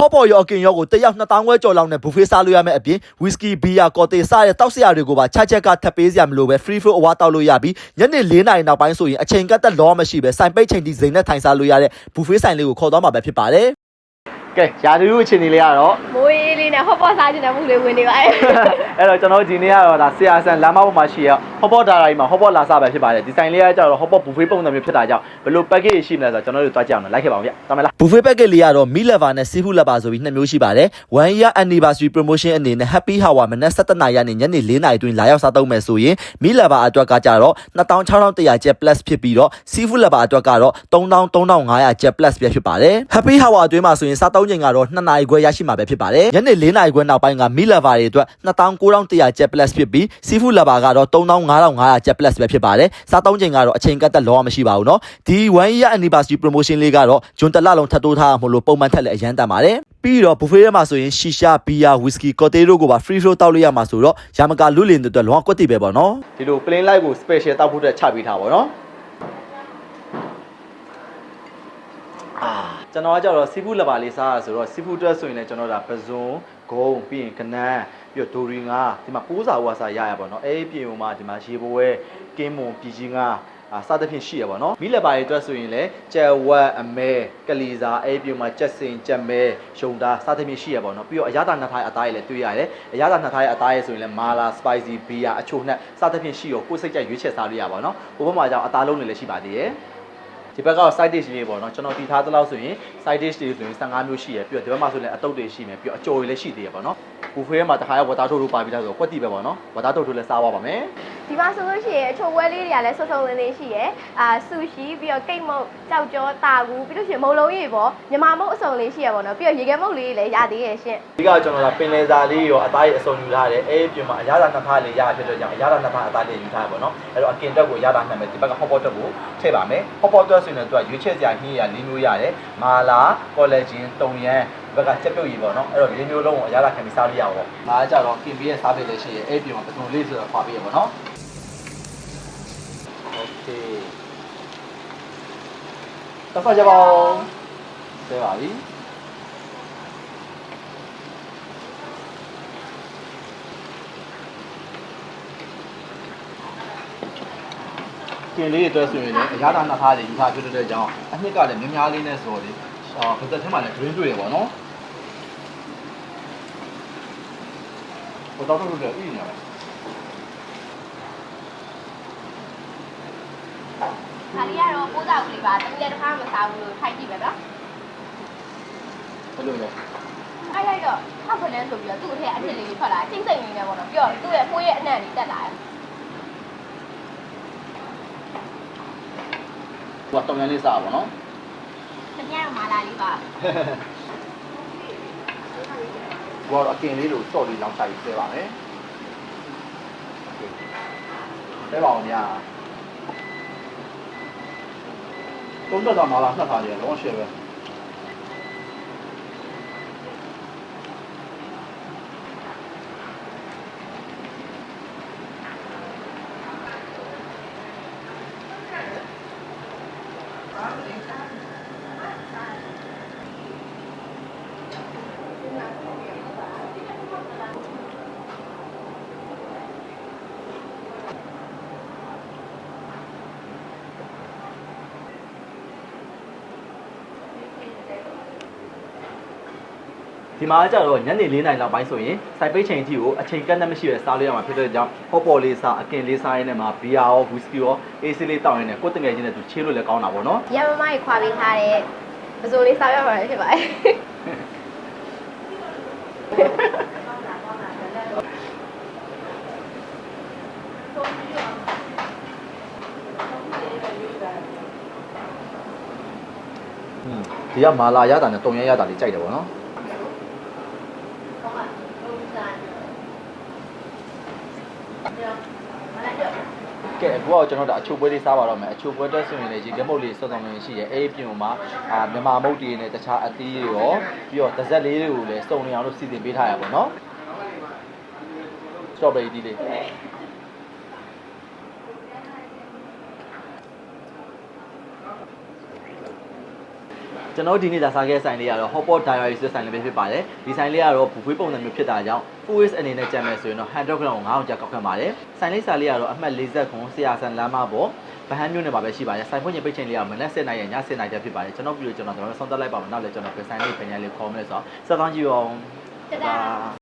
ဟော့ပေါ်ရောအကင်ရောကိုတစ်ယောက်2000ခွဲကျော်လောက်နဲ့ဘူဖေးစားလို့ရမယ့်အပြင်ဝီစကီဘီယာကော်တေစတဲ့တောက်စရာတွေကိုပါချက်ချက်ကထပ်ပေးစရာမလိုပဲ free flow အဝါတောက်လို့ရပြီးညနေ4နာရီနောက်ပိုင်းဆိုရင်အချိန်ကတ်သက်လောမရှိပဲစိုင်ပိတ်ချိန်ထိဇိမ်နဲ့ထိုင်စားလို့ရတဲ့ဘူဖေးဆိုင်လေးကိုခေါ်သွားမှာပဲဖြစ်ပါတယ်ကဲရာသီဥတုအခြေအနေလေးကတော့မိုးရေးလေး နဲ့ဟော့ပေါ့စားချင်တဲ့မှုလေးဝင်နေပါရဲ့အဲ့တော့ကျွန်တော်တို့ဒီနေ့ကတော့ဒါဆရာဆန်လမ်းမပေါ်မှာရှိရဟော့ပေါ့ဒါရိုင်းမှာဟော့ပေါ့လာစားပဲဖြစ်ပါတယ်ဒီဆိုင်လေးကကျတော့ဟော့ပေါ့ဘူဖေးပုံစံမျိုးဖြစ်တာကြောင့်ဘယ်လို package ရှိမလဲဆိုတော့ကျွန်တော်တို့တွားကြည့်အောင်နော်လိုက်ခဲ့ပါအောင်ဗျတမ်းမလားဘူဖေးပက်ကက်လေးကတော့မီလက်ဗာနဲ့စီဖူလက်ဗာဆိုပြီးနှစ်မျိုးရှိပါတယ်1 year anniversary promotion အနေနဲ့ happy hour မနက်7:00နာရီကနေညနေ4:00နာရီအတွင်းလာရောက်စားသုံးမယ်ဆိုရင်မီလက်ဗာအတွက်ကကြတော့2600ကျပ် plus ဖြစ်ပြီးတော့စီဖူလက်ဗာအတွက်ကတော့3300ကျပ် plus ပဲဖြစ်ပါတယ် happy hour အတွင်းမှာဆိုရင်စားသုံးချိန်ကတော့2နာရီခွဲရရှိမှာပဲဖြစ်ပါတယ်ညနေ၄နိုင်ခွဲနောက်ပိုင်းကမီလာဗာတွေအတွက်2900ကျပ် plus ဖြစ်ပြီးစီဖူလာဗာကတော့3500ကျပ် plus ပဲဖြစ်ပါတယ်။စားသုံးချိန်ကတော့အချိန်ကတ်သက်လောမရှိပါဘူးနော်။ဒီ1 year anniversary promotion လေးကတော့ဂျွန်တလလုံးထပ်တိုးထားမှာလို့ပုံမှန်ထက်လည်းအရန်တန်ပါတယ်။ပြီးတော့ buffet ထဲမှာဆိုရင်ရှီရှာဘီယာဝီစကီကော်တေရိုကိုပါ free flow တောက်လို့ရမှာဆိုတော့ရာမကာလူလင်တို့အတွက်လောကကွက်တီပဲပေါ့နော်။ဒီလို plain light ကို special တောက်ဖို့အတွက်ချပေးထားပါတော့။ကျွန်တော်ကကြတော့စီဖူးလဘာလေးစားရဆိုတော့စီဖူးတွက်ဆိုရင်လည်းကျွန်တော်ဒါပဇွန် ဂုံပြီးရင်ကနန်းပြီးတော့ဒိုရီငါဒီမှာပိုးစာဝါစာရရပါတော့အဲ့ဒီပြင်ဟိုမှာဒီမှာရေပွဲကင်းမွန်ပြည်ကြီးငါအာစသဖြင့်ရှိရပါတော့မိလက်ပါတွေအတွက်ဆိုရင်လည်းကြက်ဝက်အမဲကလီစာအဲ့ဒီပြင်မှာကြက်စင်ကြက်မဲရှုံတာစသဖြင့်ရှိရပါတော့ပြီးတော့အရသာနှစ်ထားအသားရည်လည်းတွေ့ရတယ်အရသာနှစ်ထားရဲ့အသားရည်ဆိုရင်လည်းမာလာ spicy beer အချိုနဲ့စသဖြင့်ရှိရောကိုယ်စိတ်ကြိုက်ရွေးချယ်စားလို့ရပါတော့ဟိုဘက်မှာကျတော့အသားလုံးတွေလည်းရှိပါသေးတယ် ဒီဘက်ကတော့ side dish လေးပေါ့နော်ကျွန်တော်တည်ထားသလောက်ဆိုရင် side dish တွေဆိုရင်15မျိုးရှိရပြီးတော့ဒီဘက်မှာဆိုလည်းအတုပ်တွေရှိမယ်ပြီးတော့အကျော်တွေလည်းရှိသေးရပေါ့နော်ဘူဖေးမှာတခါရဝတာထုတ်လို့ပါပြီးသားဆိုတော့ကွက်တီပဲပေါ့နော်ဝတာထုတ်ထုတ်လည်းစားပါပါမယ်ဒီမှာဆိုလို့ရှိရင်အချိုပွဲလေးတွေကလည်းဆွဆုံလင်းလင်းရှိရယ်အာဆူရှီပြီးတော့ကိတ်မုတ်ကြောက်ကြောတာကူပြီးလို့ရှိရင်မုံလုံးရေပေါ့မြမမုတ်အစုံလေးရှိရပေါ့နော်ပြီးတော့ရေခဲမုတ်လေးလည်းရသေးရဲ့ရှင်ဒီကကျွန်တော်ကပင်လယ်စာလေးရောအသားရည်အစုံယူထားတယ်အဲ့ဒီပြင်မှာအရသာနှစ်ဖားလေးရဖြစ်တော့ကြောင့်အရသာနှစ်ဖားအသားလေးယူထားရပေါ့နော်အဲ့တော့အကင်တက်ကိုရတာမှတ်မယ်ဒီဘက်ကဟော့ပေါ့တက်ကိုထည့်ပါမယ်ဟော့ပေါ့တက်ဆိုရင်တော့သူကရွေးချယ်စရာဟင်းရ၄မျိုးရတယ်။မာလာ၊ကောလာဂျင်၊တုံရန်ဘက်ကချက်ပြုတ်ရည်ပေါ့နော်။အဲ့တော့၄မျိုးလုံးကိုအရသာခံပြီးစားလို့ရအောင်ပေါ့။ငါကကြတော့ KB ရဲ့စားပေးလည်းရှိရဲ့အဲ့ပြင်မှာပစုံလေးဆိုတာခွာပေးရပေါ့နော်။ Okay ။တော့ဖတ်ကြပါဦး။ဆဲပါပြီ။ ကင်လေးတွေအတွက်ဆိုရင်လည်းအရသာနှစ်ဖားတွေယူထားဖြစ်တဲ့ကြောင့်အနှစ်ကလည်းများများလေးနဲ့ဆိုတော့လေအာပသက်ထဲမှာလည်း green တွေ့ရပါတော့ဟိုတော့တော့လည်းဥညပါဒါလေးကတော့ပိုးစာကူလေးပါတကယ်တစ်ခါမစားဘူးလို့ထိုက်ကြည့်ပဲနော်ဘယ်လိုလဲအဲ့လိုက်တော့ထောက်ဖလဲဆိုပြီးတော့သူ့အထက်အထက်လေးထွက်လာချင်းစိတ်လေးနဲ့ပေါ့နော်ပြီးတော့သူ့ရဲ့ပိုးရဲ့အနံ့လေးတက်လာတယ် ဟိုတော့ရန်လေးစားပါတော့တကယ်တော့မာလာလေးပါဟိုတော့အကင်လေးကိုစော့လေးလောင်းချပြီးဆဲပါမယ်ဆဲပါအောင်ညာတုံးတော့မာလာနှစ်ခါကျလောရှယ်ပဲ ဒီမှာကျတော့ညနေ၄နာရီလောက်ပိုင်းဆိုရင်စိုက်ပိတ်ချိန်အထိကိုအချိန်ကန့်သတ်မရှိရစားလို့ရမှာဖြစ်တဲ့ကြောင့်ဟော့ပေါ်လေးစားအကင်လေးစားရင်းနဲ့မှာဘီယာရောဝီစကီရောအေးဆေးလေးတောင်းရင်းနဲ့ကိုယ်တငယ်ချင်းနဲ့သူချေးလို့လည်းကောင်းတာပေါ့နော်ရမမကြီးခွာပေးထားတဲ့ပစိုးလေးစားရပါမယ်ဖြစ်ပါတယ်ဒီကမာလာရတာနဲ့တုံရရတာလေးကြိုက်တယ်ပေါ့နော် ကဲအခုကကျွန်တော်တို့အချိုပွဲလေးစားပါတော့မယ်အချိုပွဲတက်ဆိုရင်လည်းရေကမုတ်လေးစောစောလေးရှိတယ်အေးပြင်မှာအာမြန်မာမုတ်တီနဲ့တခြားအသီးတွေရောပြီးတော့ဒဇက်လေးတွေကိုလည်းစုံနေအောင်လို့စီစဉ်ပေးထားရပါတော့နော်စတော်ဘယ်ရီတီးလေး ကျွန်တော်ဒီနေ့လာစားခဲ့ဆိုင်လေးကတော့ Hotpot Diary ဆိုတဲ့ဆိုင်လေးပဲဖြစ်ပါတယ်ဒီဆိုင်လေးကတော့ဘူဖွေးပုံစံမျိုးဖြစ်တာကြောင့် full waste အနေနဲ့ကြံမယ်ဆိုရင်တော့100 gram ကို900ကျပ်ကောက်ခံပါတယ်ဆိုင်လေးစာလေးကတော့အမှတ်40ခွန်ဆရာဆန်လမ်းမပေါ်ဗဟန်းမြို့နယ်မှာပဲရှိပါတယ်ဆိုင်ဖွင့်ချိန်ပိတ်ချိန်လေးကမနက်7:00နာရီည7:00နာရီဖြစ်ပါတယ်ကျွန်တော်ပြီးတော့ကျွန်တော်ကျွန်တော်ဆုံးသက်လိုက်ပါမယ်နောက်လည်းကျွန်တော်ပြန်ဆိုင်လေးပြန်ရလေးခေါ်မယ်ဆိုတော့ဆက်သွားကြည့်အောင်တဒါ